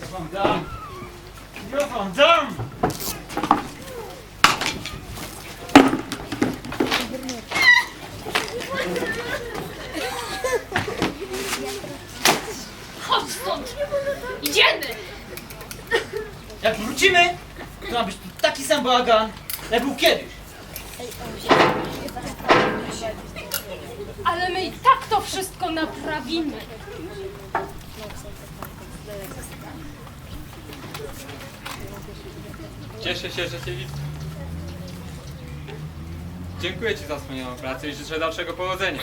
Ja wam dam! Ja wam dam! Chodź stąd! Idziemy! Jak wrócimy, to ma być tu taki sam bałagan, jak był kiedyś. Ale my i tak to wszystko naprawimy. Cieszę się, że Cię widzę. Dziękuję Ci za wspaniałą pracę i życzę dalszego powodzenia.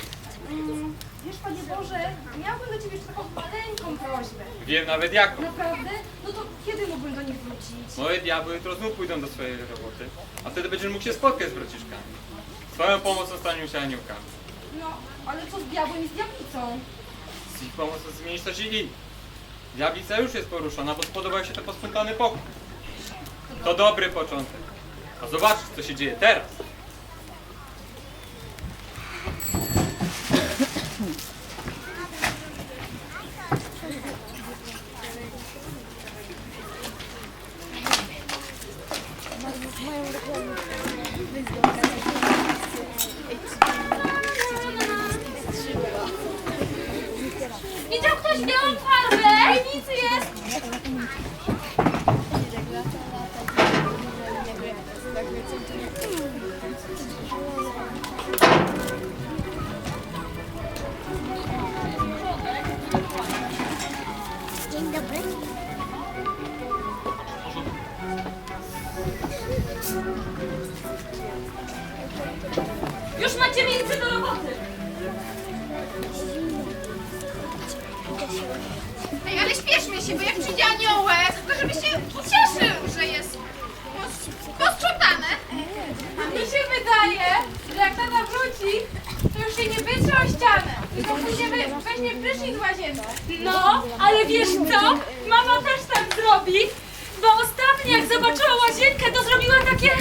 Wiesz, Panie Boże, miałbym do Ciebie taką maleńką prośbę. Wiem nawet jaką. Naprawdę? No to kiedy mógłbym do nich wrócić? Moje diabły jutro znów pójdą do swojej roboty, a wtedy będziesz mógł się spotkać z braciszkami. Swoją pomocą staniemy się aniołkami. No, ale co z diabłem i z diablicą? Z ich pomocą zmienisz i ich. Diablica już jest poruszona, bo spodobał się ten posprzątany pokój. To dobry początek. A zobaczysz, co się dzieje teraz. Już macie miejsce do roboty! Ej, ale śpieszmy się, bo jak przyjdzie aniołek, to żeby się ucieszył, że jest pos- posprzątane. A mi się wydaje, że jak tata wróci, to już się nie wytrze o ścianę, weźmie prysznic w łazience. No, ale wiesz co? Mama też tak zrobi, bo ostatnio jak zobaczyła łazienkę, to zrobiła takie...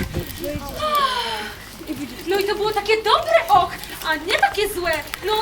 No i to było takie dobre och, a nie takie złe. No,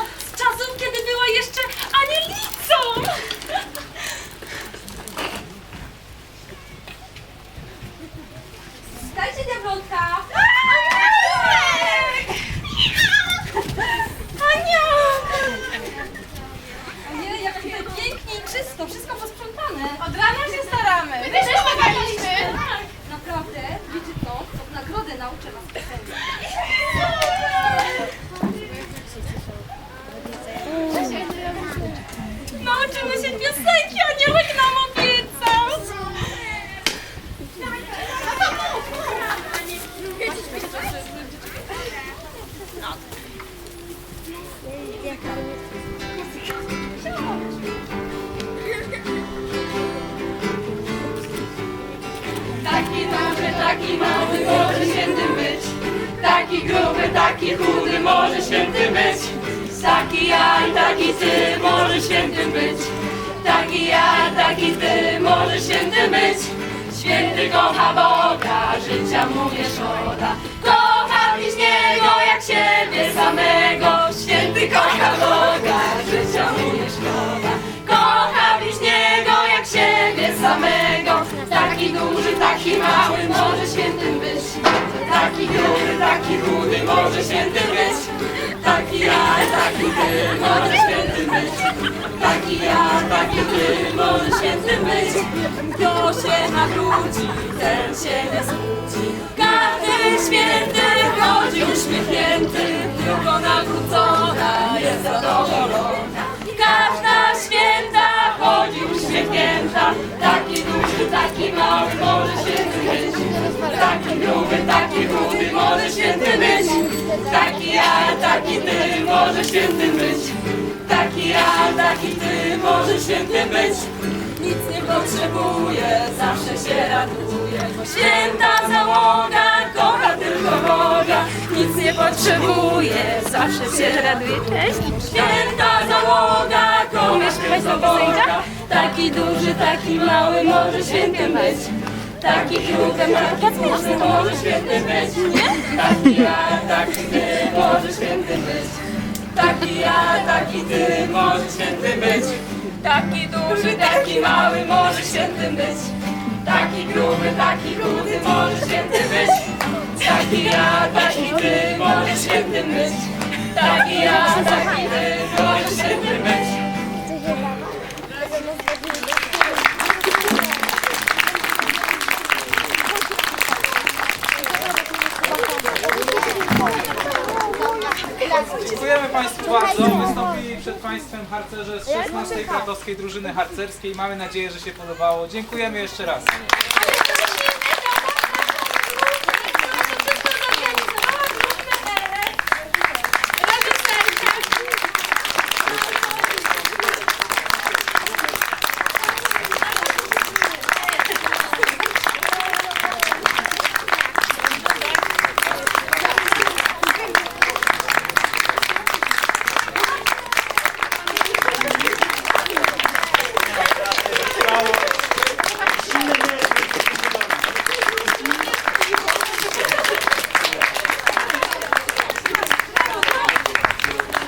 Taki duży, taki mały może świętym być. Taki gruby, taki chudy może świętym być. Taki ja i taki ty może świętym być. Taki ja, taki ty może świętym być. Święty kocha Boga, życia mu nie szkoda. Kocha bliźniego jak siebie samego. Kocha Boga, życia mu nie szkoda. Kocha bliźniego jak siebie samego. Taki duży, taki mały może świętym być. Taki gruby, taki chudy może świętym być. Taki ja, taki ty może świętym być. Taki ja, taki ty może świętym być. Kto się nawróci, ten się nie smuci. Każdy święty mały może święty być. Taki gruby, taki chudy może święty być. Taki ja, taki ty może święty być. Taki ja, taki ty może święty być. Nic nie potrzebuje, zawsze się raduje. Bo święta załoga kocha tylko Boga. Nic nie potrzebuje, zawsze się raduje. Święta załoga. Taki duży, taki mały może świętym być. Taki gruby, taki chudy może święty być. Taki ja, taki ty może święty być. Taki ja, taki ty może święty być. Taki duży, taki mały może świętym być. Taki gruby, taki chudy może świętym być. Taki ja, taki ty może świętym być. Taki ja, taki ty może świętym być. Bardzo. Wystąpili przed Państwem harcerze z 16 krakowskiej drużyny harcerskiej. Mamy nadzieję, że się podobało. Dziękujemy jeszcze raz.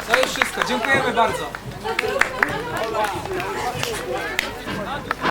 To już wszystko. Dziękujemy bardzo.